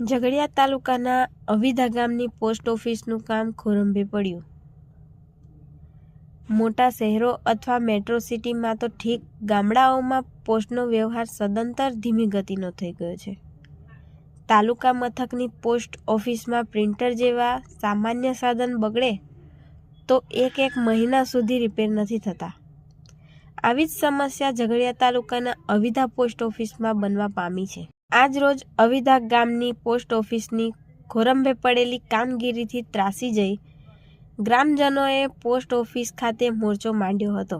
ઝઘડિયા તાલુકાના અવિધા ગામની પોસ્ટ ઓફિસનું કામ ખોરંભે પડ્યું. મોટા શહેરો અથવા મેટ્રો સિટીમાં તો ઠીક ગામડાઓમાં પોસ્ટનો વ્યવહાર સદંતર ધીમી ગતિનો થઈ ગયો છે. તાલુકા મથકની પોસ્ટ ઓફિસમાં પ્રિન્ટર જેવા સામાન્ય સાધન બગડે તો એક એક મહિના સુધી રિપેર નથી થતા. આવી જ સમસ્યા ઝઘડિયા તાલુકાના અવિધા પોસ્ટ ઓફિસમાં બનવા પામી છે. આજ રોજ અવિધા ગામની પોસ્ટ ઓફિસની ખોરંભે પડેલી કામગીરીથી ત્રાસી જઈ ગ્રામજનોએ પોસ્ટ ઓફિસ ખાતે મોરચો માંડ્યો હતો,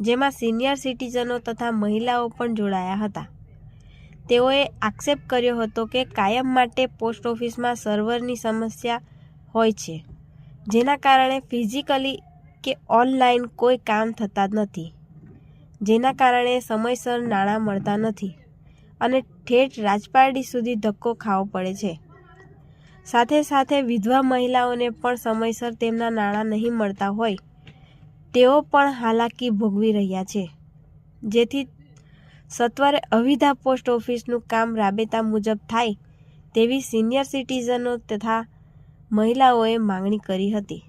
જેમાં સિનિયર સિટીઝનો તથા મહિલાઓ પણ જોડાયા હતા. તેઓએ આક્ષેપ કર્યો હતો કે કાયમ માટે પોસ્ટ ઓફિસમાં સર્વરની સમસ્યા હોય છે, જેના કારણે ફિઝિકલી કે ઓનલાઈન કોઈ કામ થતા નથી, જેના કારણે સમયસર નાણાં મળતા નથી. અને ઠેઠ રાજપારડી સુધી ધક્કો ખાવો પડે છે. સાથે સાથે વિધવા મહિલાઓને પણ સમયસર તેમના નાણાં નહીં મળતા હોય, તેઓ પણ હાલાકી ભોગવી રહ્યા છે. જેથી સત્વરે અવિધા પોસ્ટ ઓફિસનું કામ રાબેતા મુજબ થાય તેવી સિનિયર સિટીઝનો તથા મહિલાઓએ માંગણી કરી હતી.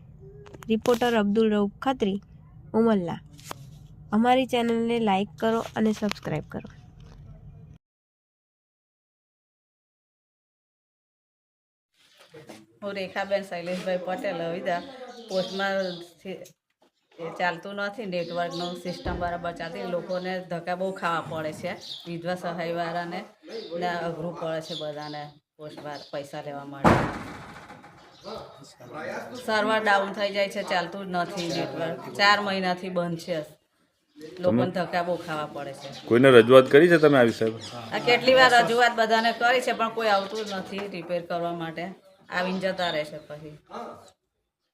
રિપોર્ટર અબ્દુલ રઉફ ખત્રી, ઉમલ્લા. અમારી ચેનલને લાઈક કરો અને સબસ્ક્રાઈબ કરો. હું રેખાબેન શૈલેષભાઈ પટેલ હવિદા પોસ્ટમાં ચાલતું નથી નેટવર્કનું સિસ્ટમ બરાબર ચાલતી લોકોને ધક્કા બહુ ખાવા પડે છે. વિધવા સહાયવાળાને ને અઘરું પડે છે બધાને પોસ્ટમાં પૈસા લેવા માટે. સર્વર ડાઉન થઈ જાય છે ચાલતું જ નથી નેટવર્ક. ચાર મહિનાથી બંધ છે. લોકોને ધક્કા બહુ ખાવા પડે છે. કોઈને રજૂઆત કરી છે તમે આવી સાહેબ? આ કેટલી વાર રજૂઆત બધાને કરી છે પણ કોઈ આવતું જ નથી રિપેર કરવા માટે. આવીને જતા રહેશે પછી.